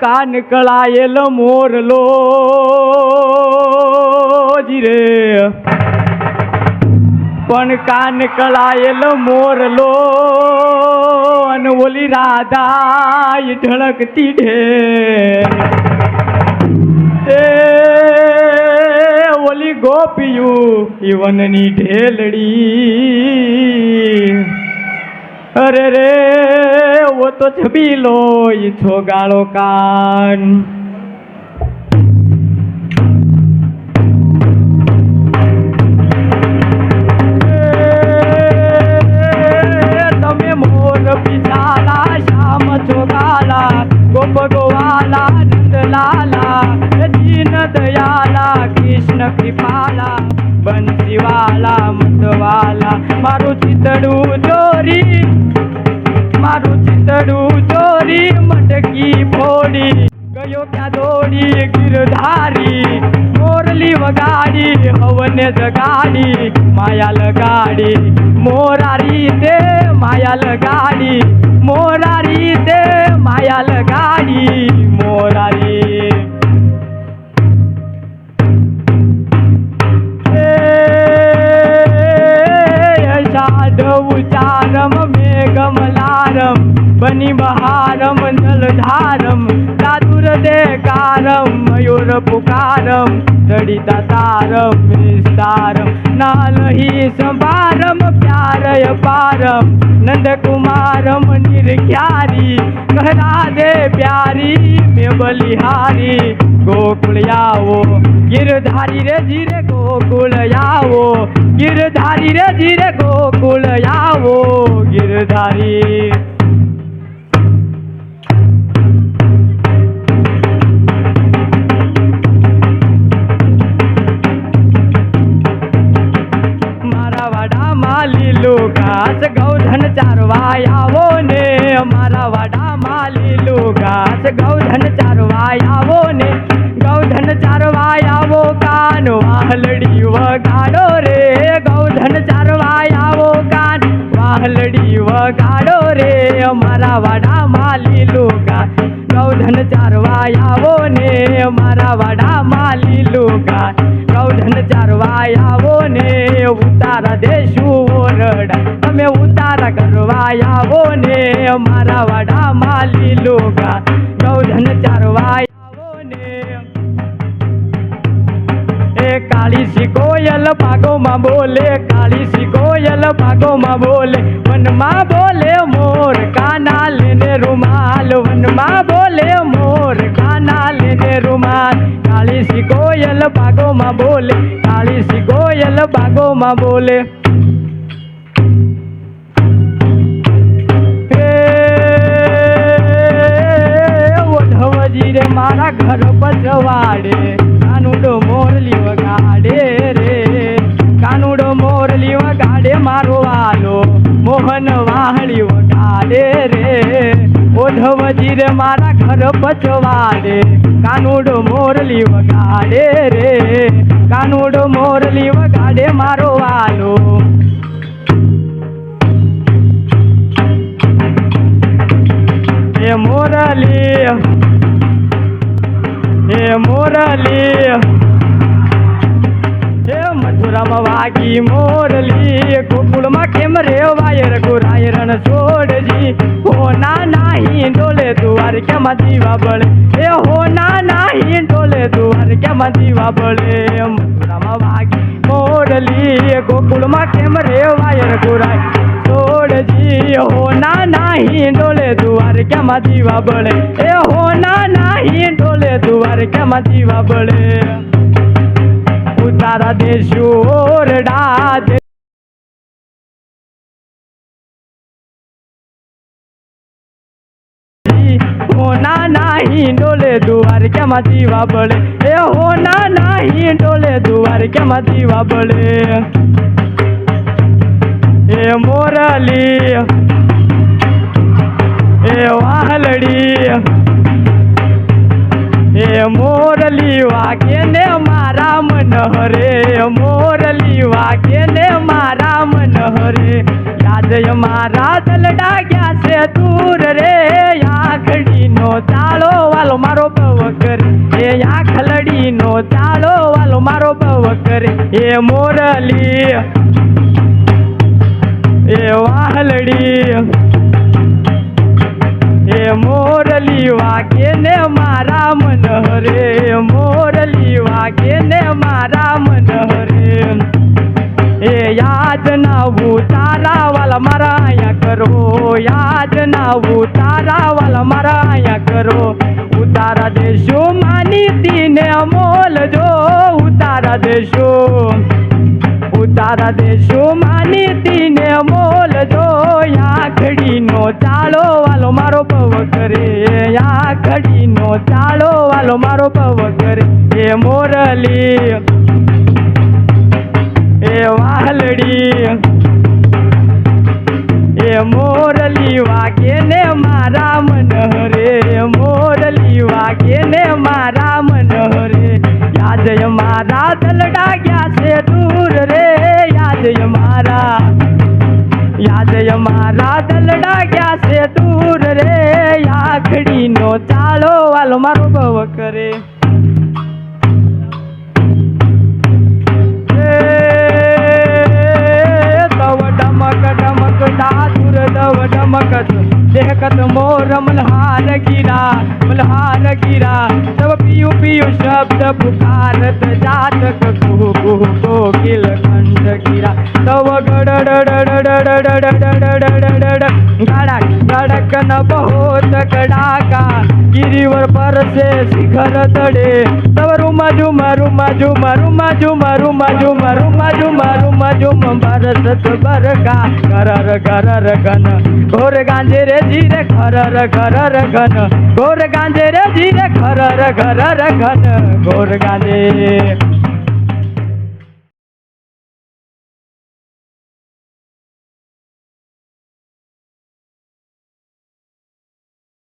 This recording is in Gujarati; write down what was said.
કાન કળાયેલ મોરલો જીરે પણ કાન કળાયેલ મોરલો અને ઓલી રાધા ઢળકતી ઢે. ઓલી ગોપિયું ઈવનની ઢેલડી. અરે રે, ઓ તો છબીલો ઈ છોગાળો કાન. તમે મોર પિતાલા, શ્યામ છોગાલા ગોપ ગોવાલા, નંદલાલા દયાલા, કૃષ્ણ કૃપાલા બંસીવાલા મતવાલા, મારું ચિતડું મારું ચિતડું ચોરી મટકી ફોડી ગયો ક્યાં દોડી ગિરધારી મોરલી વગાડી હવને જગાડી માયા લગાડી મોરારી તે માયા લગાડી कारम, मयूर पुकारम देकारं मयूरपुकारं जडिततारं विस्तारं नालहि संभारं प्यारय पारं नन्दकुमारं निर्घ्यारी कहराधे प्यारी, में बलिहारी। गोकुल आओ, गिरधारी रे जीरे गोकुल आओ। गिरधारी रे जीरे गोकुल आओ, गिरधारी। લીલું ઘાસ ગૌધન ચારવા આવો ને, ગૌધન ચારવા આવો કાન, વાહલડી વગાડો રે, ગૌધન ચારવા આવો કાન, વાહલડી વગાડો રે મારા વાડામાં લીલું ઘાસ ગૌધન ચારવા આવો ને, મારા વાડામાં લીલું ઘાસ ગૌધન ચારવા આવો ને, ઉતારા દેશું ઓરડા. તમે ઉતારા કરવા આવો ને, મારા વાડામાં લીલું ઘાસ ગૌધન ચારવા આવો ને. એ કાળી સી કોયલ પાગોમાં બોલે, કાળી સી કોયલ પાગોમાં બોલે. મનમાં બોલે સી બાગોમાં બોલે કાળી સી કોયલ બાગોમાં બોલે. રે મારા ઘર પછવાડે કાનુડો મોરલી વગાડે રે. કાનુડો મોરલી વગાડે મારો વાલો, મોહન વાહળી વગાડે રે. ઓઢવજી રે મારા ઘર પછવાડે કાનુડો મોરલી વગાડે રે. કાનુડ મોરલી વગાડે મારો વાલો. એ મોરલી એ મોરલી. એ મથુરામાં વાગી મોરલી ગોકુળમાં કેમ રે વાયર ગુરાય રણ છોડજી હો ના નાહી ડોલે દુવાર કેમાં દીવા બળે એ હો ના નાહી ડોલે દુવાર કેમાં દીવા બળે મથુરામાં વાગી મોરલી ગોકુળમાં કેમ રે વાયર ગુરાય છોડજી હો ના નાહી ડોલે દુવાર કેમાં દીવા બળે એ હો ના નાહી ડોલે દુવાર કેમાં દીવા બળે દેશું દે હોના નાહી ડોલે દુવાર કેમાં દીવા બળે? એ હોના નાહી ડોલે દુવાર કેમાં દીવા બળે? એ મોરલી, એ વાહલડી, એ મોરલી વાગે ને મારા હરે મોરલી વાગે ને મારા મન હરે યાદ મારા દલડા ગયા છે દૂર રે, આખડીનો તાળો વાલો મારો બવ કરે. એ આખલડીનો તાળો વાલો મારો બવ કરે. એ મોરલી એ વાહલડી. એ મોરલી વાગે ને મારા મન હરે મોરલી વાગે ને મારા મન હરે. એ યાદ નાવું તારા વાલા મારા અહીંયા કરો. યાદ નાવું તારા વાલા મારા અહીંયા કરો. ઉતારા દેશો માની દીને અમોલ જો. ઉતારા દેશો ઉતારા દેશો માની તીને મોલ જો આખડીનો ચાળો વાલો મારો પવ કરે આખડીનો ચાળો વાલો મારો પવ કરે એ મોરલી, એ વાલડી એ મોરલી વાગે ને મારા મન હરે. મોરલી વાગે ને મારા મન હરે. યાદ મારા દલડા ગયા છે દૂર રે. યાદ મારા યાદ મારા દલડા ગયા છે દૂર રે આખડીનો ચાળો વાલો મારો બવ કરે તવ ડમક ડમક ડાતુર દવ ડમકત દેહકત મોર મલ્હાર ગીરા મલ્હાર ગીરા તવ પિયુ પિયુ શબ્દ પુકારત गिरा तव गाडा गाडक नभ होत कडाका गिरीवर परसे शिखर तडे तव रुमा झुमा रुमा झुमा रुमा झुमा रुमा झुमा रुमा झुमा घोर गांजे रे झिरे खरर घर घन घोर गांजे रे झिरे खरर खरर घन घोर गांजे